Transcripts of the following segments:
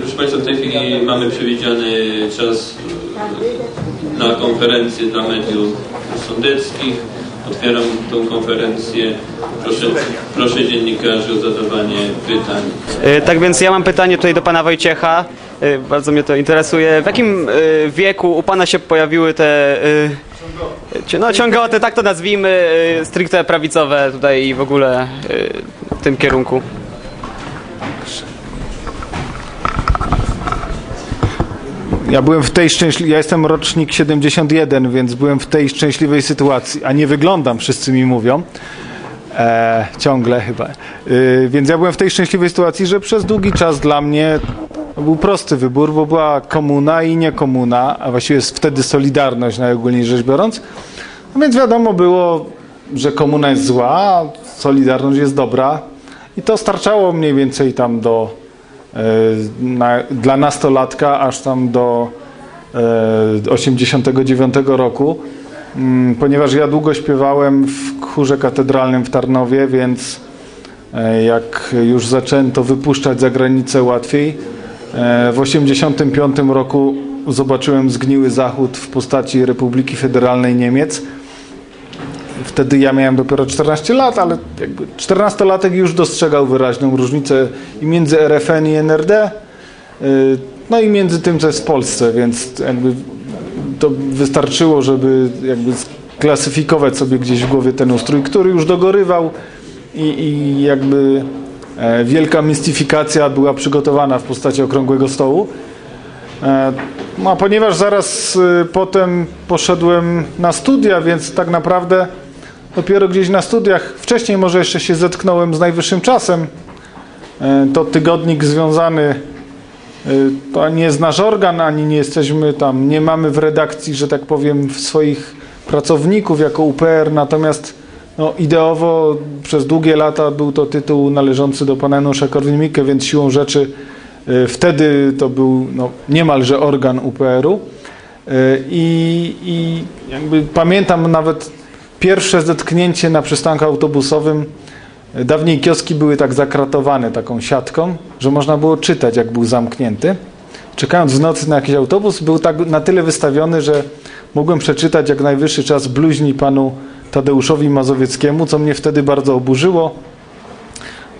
Proszę Państwa, w tej chwili mamy przewidziany czas e, na konferencję dla mediów sądeckich. Otwieram tą konferencję. Proszę, proszę dziennikarzy o zadawanie pytań. E, Tak więc ja mam pytanie tutaj do pana Wojciecha. E, Bardzo mnie to interesuje. W jakim wieku u pana się pojawiły te no, ciągoty, tak to nazwijmy, stricte prawicowe tutaj i w ogóle w tym kierunku? Ja byłem w tej szczęśliwej, ja jestem rocznik 71, więc byłem w tej szczęśliwej sytuacji, a nie wyglądam, wszyscy mi mówią. E, ciągle chyba. Y, więc ja byłem w tej szczęśliwej sytuacji, że przez długi czas dla mnie był prosty wybór, bo była komuna i nie komuna, a właściwie jest wtedy Solidarność najogólniej rzecz biorąc. No więc wiadomo było, że komuna jest zła, Solidarność jest dobra. I to starczało mniej więcej tam do na, dla nastolatka aż tam do e, 89 roku, Mm, ponieważ ja długo śpiewałem w chórze katedralnym w Tarnowie, więc e, jak już zaczęto wypuszczać za granicę łatwiej, e, w 85 roku zobaczyłem zgniły zachód w postaci Republiki Federalnej Niemiec. Wtedy ja miałem dopiero 14 lat, ale jakby 14-latek już dostrzegał wyraźną różnicę i między RFN i NRD, y, no i między tym, co jest w Polsce, więc jakby to wystarczyło, żeby jakby klasyfikować sobie gdzieś w głowie ten ustrój, który już dogorywał i, i jakby e, wielka mistyfikacja była przygotowana w postaci okrągłego stołu. E, No, a ponieważ zaraz y, potem poszedłem na studia, więc tak naprawdę dopiero gdzieś na studiach, wcześniej może jeszcze się zetknąłem z najwyższym czasem. E, To tygodnik związany, y, to nie jest nasz organ, ani nie jesteśmy tam, nie mamy w redakcji, że tak powiem, swoich pracowników jako UPR, natomiast no, ideowo przez długie lata był to tytuł należący do pana Janusza Korwin-Mikke, więc siłą rzeczy y, wtedy to był no, niemalże organ UPR-u. I jakby pamiętam nawet pierwsze zetknięcie na przystanku autobusowym. Dawniej kioski były tak zakratowane taką siatką, że można było czytać, jak był zamknięty. Czekając w nocy na jakiś autobus, był tak na tyle wystawiony, że mogłem przeczytać jak najwyższy czas bluźni panu Tadeuszowi Mazowieckiemu, co mnie wtedy bardzo oburzyło,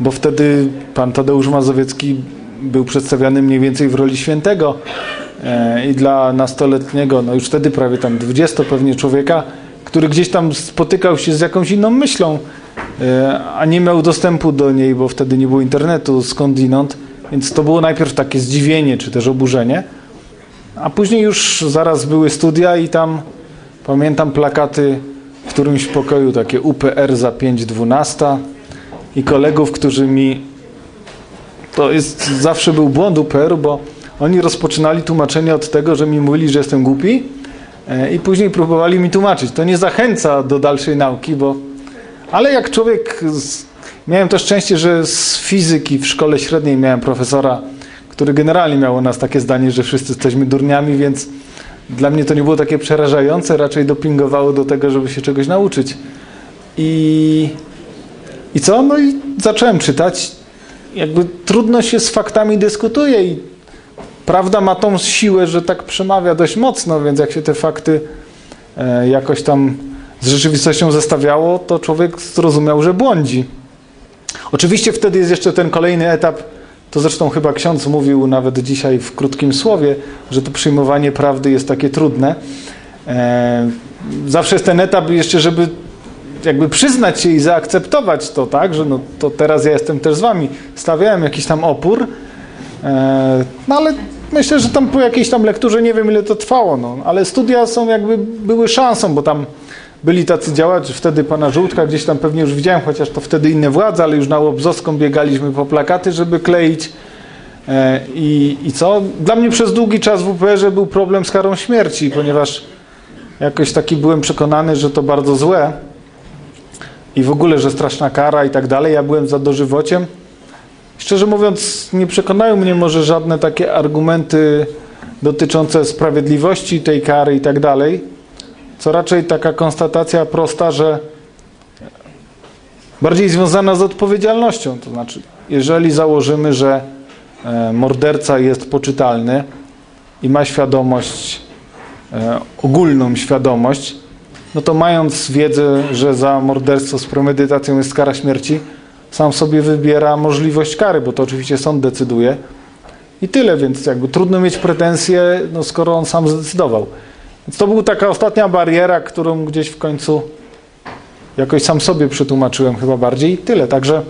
bo wtedy pan Tadeusz Mazowiecki był przedstawiany mniej więcej w roli świętego e, i dla nastoletniego, no już wtedy prawie tam 20 pewnie człowieka, który gdzieś tam spotykał się z jakąś inną myślą, e, a nie miał dostępu do niej, bo wtedy nie było internetu skądinąd, więc to było najpierw takie zdziwienie czy też oburzenie, a później już zaraz były studia i tam pamiętam plakaty w którymś pokoju takie UPR za 5.12 i kolegów, którzy mi to jest zawsze był błąd UPR, bo oni rozpoczynali tłumaczenie od tego, że mi mówili, że jestem głupi i później próbowali mi tłumaczyć. To nie zachęca do dalszej nauki, bo ale jak człowiek z... miałem to szczęście, że z fizyki w szkole średniej miałem profesora, który generalnie miał u nas takie zdanie, że wszyscy jesteśmy durniami, więc dla mnie to nie było takie przerażające, raczej dopingowało do tego, żeby się czegoś nauczyć. I, i co? No i zacząłem czytać. Jakby trudno się z faktami dyskutuje i prawda ma tą siłę, że tak przemawia dość mocno, więc jak się te fakty e, jakoś tam z rzeczywistością zestawiało, to człowiek zrozumiał, że błądzi. Oczywiście wtedy jest jeszcze ten kolejny etap, to zresztą chyba ksiądz mówił nawet dzisiaj w krótkim słowie, że to przyjmowanie prawdy jest takie trudne. E, zawsze jest ten etap jeszcze, żeby jakby przyznać się i zaakceptować to, tak, że no to teraz ja jestem też z wami. Stawiałem jakiś tam opór, no ale myślę, że tam po jakiejś tam lekturze, nie wiem ile to trwało, no, ale studia są jakby, były szansą, bo tam byli tacy działacze, wtedy pana Żółtka gdzieś tam pewnie już widziałem, chociaż to wtedy inne władze, ale już na Łobzowską biegaliśmy po plakaty, żeby kleić. E, I, I co? Dla mnie przez długi czas w UPR-ze był problem z karą śmierci, ponieważ jakoś taki byłem przekonany, że to bardzo złe i w ogóle, że straszna kara i tak dalej. Ja byłem za dożywociem. Szczerze mówiąc, nie przekonają mnie może żadne takie argumenty dotyczące sprawiedliwości tej kary i tak dalej, co raczej taka konstatacja prosta, że bardziej związana z odpowiedzialnością. To znaczy, jeżeli założymy, że e, morderca jest poczytalny i ma świadomość, e, ogólną świadomość, no to mając wiedzę, że za morderstwo z premedytacją jest kara śmierci, sam sobie wybiera możliwość kary, bo to oczywiście sąd decyduje. I tyle, więc jakby trudno mieć pretensje, no skoro on sam zdecydował. Więc to była taka ostatnia bariera, którą gdzieś w końcu jakoś sam sobie przetłumaczyłem chyba bardziej i tyle. Także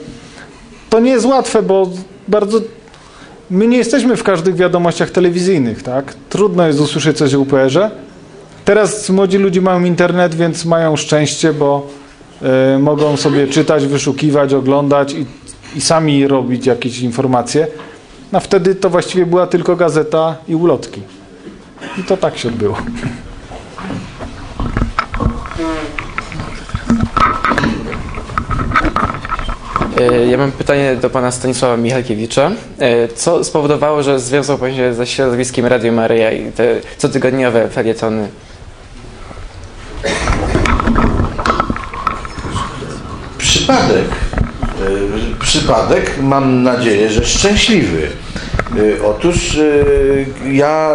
to nie jest łatwe, bo bardzo my nie jesteśmy w każdych wiadomościach telewizyjnych, tak? Trudno jest usłyszeć coś o UPR-ze. Teraz młodzi ludzie mają internet, więc mają szczęście, bo y, mogą sobie czytać, wyszukiwać, oglądać i, i sami robić jakieś informacje. A wtedy to właściwie była tylko gazeta i ulotki. I to tak się odbyło. E, Ja mam pytanie do pana Stanisława Michalkiewicza. E, Co spowodowało, że związał pan się ze środowiskiem Radio Maryja i te cotygodniowe felietony? Przypadek. E, Przypadek, mam nadzieję, że szczęśliwy. E, Otóż e, ja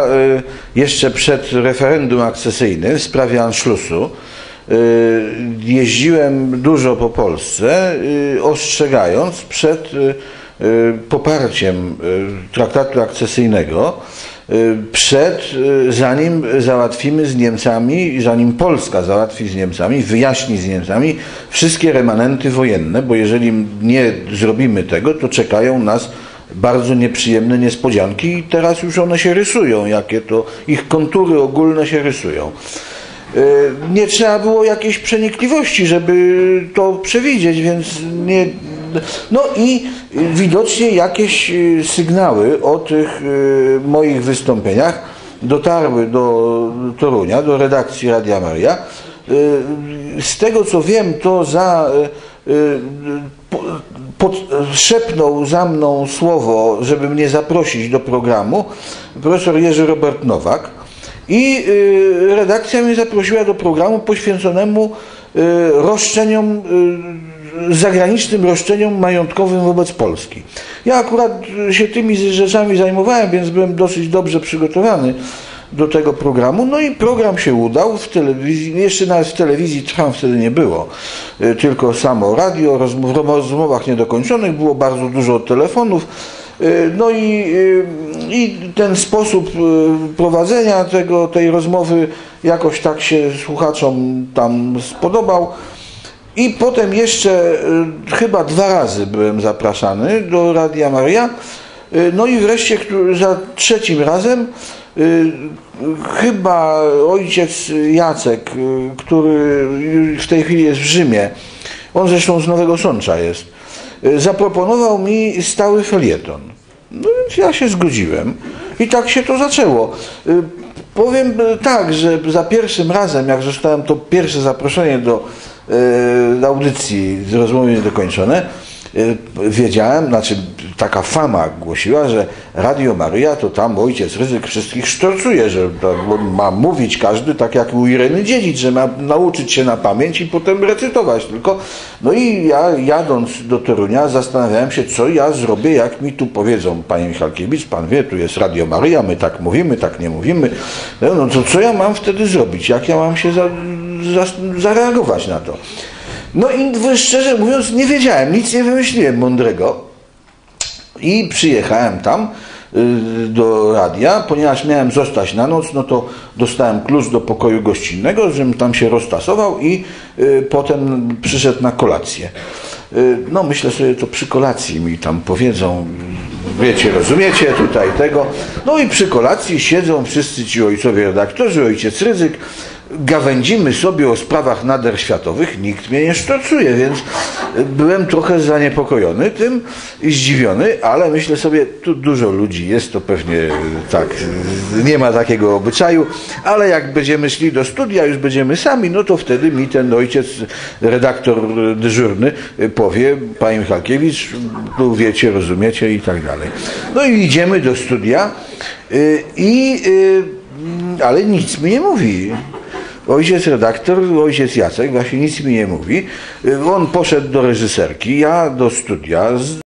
jeszcze przed referendum akcesyjnym w sprawie Anschlussu jeździłem dużo po Polsce, ostrzegając przed poparciem traktatu akcesyjnego przed, y, zanim załatwimy z Niemcami, zanim Polska załatwi z Niemcami, wyjaśni z Niemcami wszystkie remanenty wojenne, bo jeżeli nie zrobimy tego, to czekają nas bardzo nieprzyjemne niespodzianki i teraz już one się rysują, jakie to ich kontury ogólne się rysują. Y, Nie trzeba było jakiejś przenikliwości, żeby to przewidzieć, więc nie. No i widocznie jakieś y, sygnały o tych y, moich wystąpieniach dotarły do Torunia, do redakcji Radia Maria. Y, Z tego co wiem, to za po- pod, szepnął za mną słowo, żeby mnie zaprosić do programu profesor Jerzy Robert Nowak. I redakcja mnie zaprosiła do programu poświęconemu roszczeniom, zagranicznym roszczeniom majątkowym wobec Polski. Ja akurat się tymi rzeczami zajmowałem, więc byłem dosyć dobrze przygotowany do tego programu. No i program się udał w telewizji, jeszcze nawet w telewizji trwam wtedy nie było, y, tylko samo radio, rozmów, rozmowach niedokończonych, było bardzo dużo telefonów. Y, No i, y, i ten sposób prowadzenia tego, tej rozmowy jakoś tak się słuchaczom tam spodobał. I potem jeszcze y, chyba dwa razy byłem zapraszany do Radia Maria. Y, No i wreszcie za trzecim razem y, chyba ojciec Jacek, który w tej chwili jest w Rzymie, on zresztą z Nowego Sącza jest, zaproponował mi stały felieton. No więc ja się zgodziłem i tak się to zaczęło. Powiem tak, że za pierwszym razem, jak zostałem to pierwsze zaproszenie do, y, audycji z rozmowy niedokończone, y, wiedziałem, znaczy taka fama głosiła, że Radio Maryja to tam ojciec ryzyk wszystkich sztorcuje, że ma mówić każdy tak jak u Ireny Dziedzic, że ma nauczyć się na pamięć i potem recytować tylko. No i ja jadąc do Torunia zastanawiałem się, co ja zrobię, jak mi tu powiedzą, panie Michalkiewicz, pan wie, tu jest Radio Maryja, my tak mówimy, tak nie mówimy. No, no to co ja mam wtedy zrobić? Jak ja mam się za, zareagować na to? No i szczerze mówiąc nie wiedziałem, nic nie wymyśliłem mądrego. I przyjechałem tam y, do radia, ponieważ miałem zostać na noc, no to dostałem klucz do pokoju gościnnego, żebym tam się roztasował i y, potem przyszedł na kolację. Y, No myślę sobie, to przy kolacji mi tam powiedzą, wiecie, rozumiecie tutaj tego. No i przy kolacji siedzą wszyscy ci ojcowie redaktorzy, ojciec Ryzyk, gawędzimy sobie o sprawach nader światowych, nikt mnie nie sztorcuje, więc byłem trochę zaniepokojony tym i zdziwiony, ale myślę sobie, tu dużo ludzi jest, to pewnie tak, nie ma takiego obyczaju, ale jak będziemy szli do studia, już będziemy sami, no to wtedy mi ten ojciec, redaktor dyżurny powie, panie Michalkiewicz, tu wiecie, rozumiecie i tak dalej. No i idziemy do studia i, y, ale nic mi nie mówi. Ojciec redaktor, ojciec Jacek właśnie nic mi nie mówi. Y, On poszedł do reżyserki, ja do studia.